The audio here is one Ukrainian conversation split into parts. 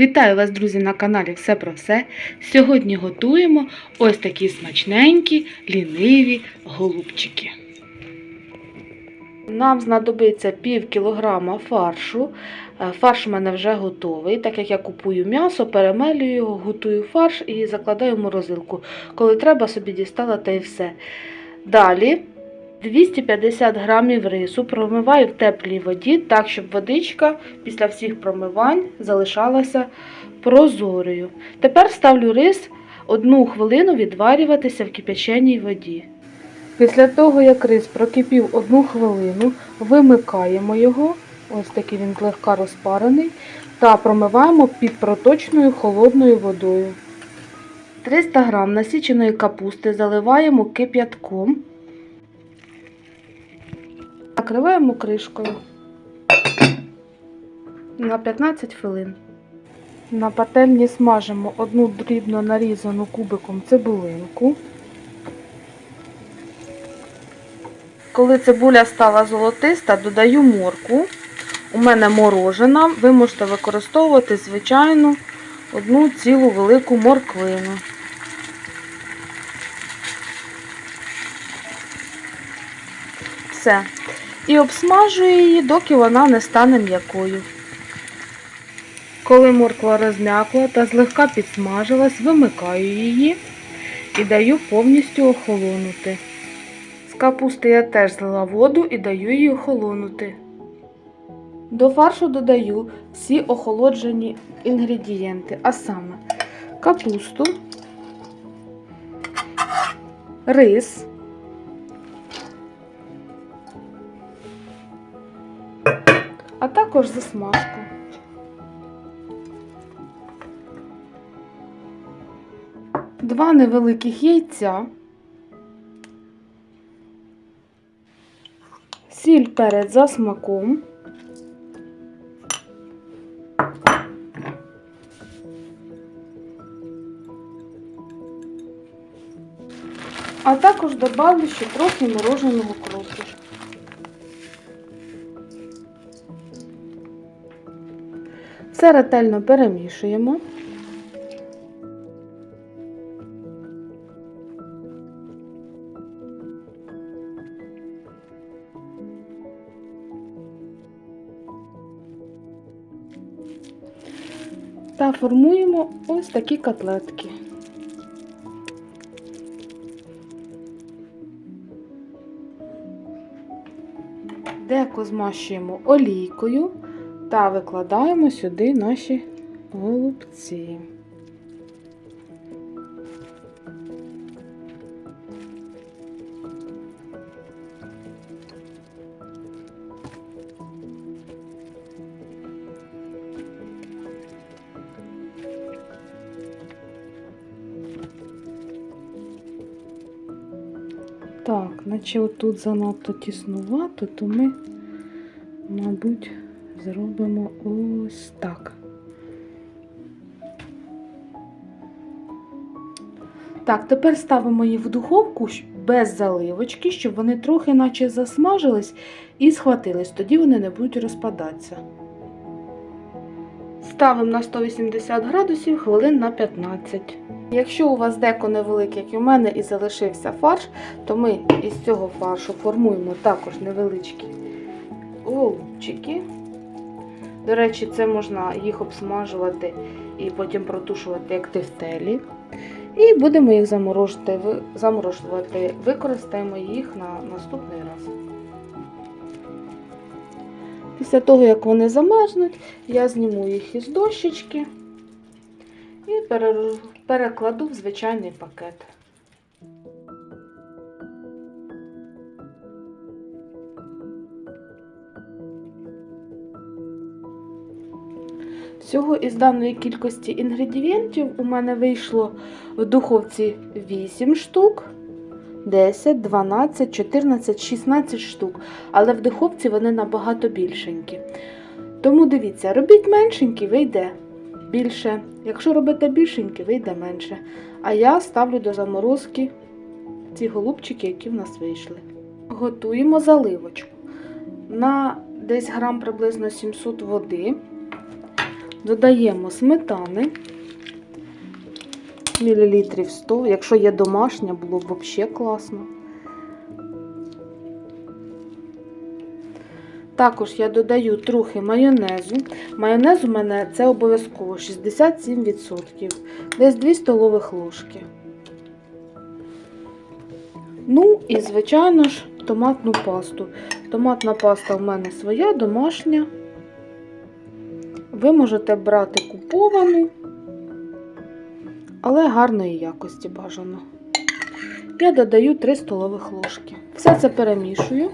Вітаю вас, друзі, на каналі Все про все. Сьогодні готуємо ось такі смачненькі, ліниві голубчики. Нам знадобиться пів кілограма фаршу. Е, Фарш у мене вже готовий. Так як я купую м'ясо, перемелюю його, готую фарш і закладаю в морозилку. Коли треба, собі дістала та й все. Далі 250 грамів рису промиваю в теплій воді, так, щоб водичка після всіх промивань залишалася прозорою. Тепер ставлю рис одну хвилину відварюватися в кипяченій воді. Після того, як рис прокипів одну хвилину, вимикаємо його, ось такий він злегка розпарений, та промиваємо під проточною холодною водою. 300 г насіченої капусти заливаємо кип'ятком. Накриваємо кришкою на 15 хвилин. На пательні смажимо одну дрібно нарізану кубиком цибулинку. Коли цибуля стала золотиста, додаю морку. У мене морожена. Ви можете використовувати звичайну одну цілу велику морквину. Все. І обсмажую її, доки вона не стане м'якою. Коли морква розм'якла та злегка підсмажилась, вимикаю її і даю повністю охолонути. З капусти я теж злила воду і даю її охолонути. До фаршу додаю всі охолоджені інгредієнти, а саме капусту, рис, а також засмажку. Два невеликих яйця, сіль перець за смаком, а також добавлю ще трохи мороженого крупу. Все ретельно перемішуємо. Та формуємо ось такі котлетки. Деко змащуємо олійкою та викладаємо сюди наші голубці. Так, наче отут занадто тіснувато, то ми, мабуть, зробимо ось так. Так, тепер ставимо їх в духовку без заливочки, щоб вони трохи наче засмажились і схватились, тоді вони не будуть розпадатися. Ставимо на 180 градусів хвилин на 15. Якщо у вас деко невелике, як і у мене, і залишився фарш, то ми із цього фаршу формуємо також невеличкі голубчики. До речі, це можна їх обсмажувати і потім протушувати як тефтелі. І будемо їх заморожувати. Використаємо їх на наступний раз. Після того, як вони замерзнуть, я зніму їх із дощечки і перекладу в звичайний пакет. Всього із даної кількості інгредієнтів у мене вийшло в духовці 8 штук, 10, 12, 14, 16 штук. Але в духовці вони набагато більшенькі. Тому дивіться, робіть меншенькі, вийде більше. Якщо робите більшенькі, вийде менше. А я ставлю до заморозки ці голубчики, які в нас вийшли. Готуємо заливочку. На десь грам приблизно 700 води. Додаємо сметани. Мілілітрів 100. Якщо є домашня, було б взагалі класно. Також я додаю трохи майонезу. Майонез у мене це обов'язково 67%. Десь 2 столових ложки. Ну і, звичайно ж, томатну пасту. Томатна паста в мене своя, домашня. Ви можете брати куповану, але гарної якості бажано. Я додаю 3 столових ложки. Все це перемішую.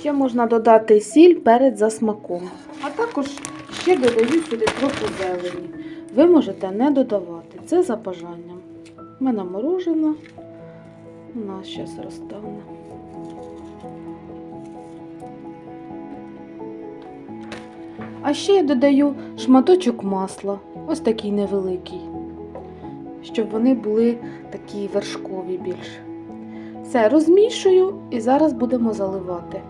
Ще можна додати сіль перед за смаком. А також ще додаю сюди трохи зелені. Ви можете не додавати. Це за бажанням. У мене морожена. У нас зараз розтане. А ще я додаю шматочок масла, ось такий невеликий, щоб вони були такі вершкові більш. Все, розмішую і зараз будемо заливати.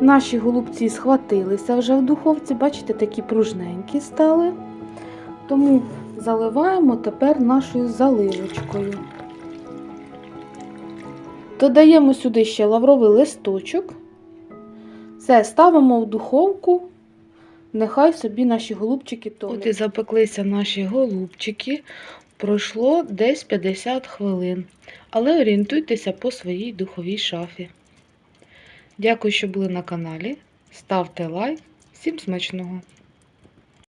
Наші голубці схватилися вже в духовці, бачите, такі пружненькі стали. Тому заливаємо тепер нашою заливочкою. Додаємо сюди ще лавровий листочок. Все, ставимо в духовку. Нехай собі наші голубчики тонуть. От і запеклися наші голубчики. Пройшло десь 50 хвилин. Але орієнтуйтеся по своїй духовій шафі. Дякую, що були на каналі. Ставте лайк. Всім смачного!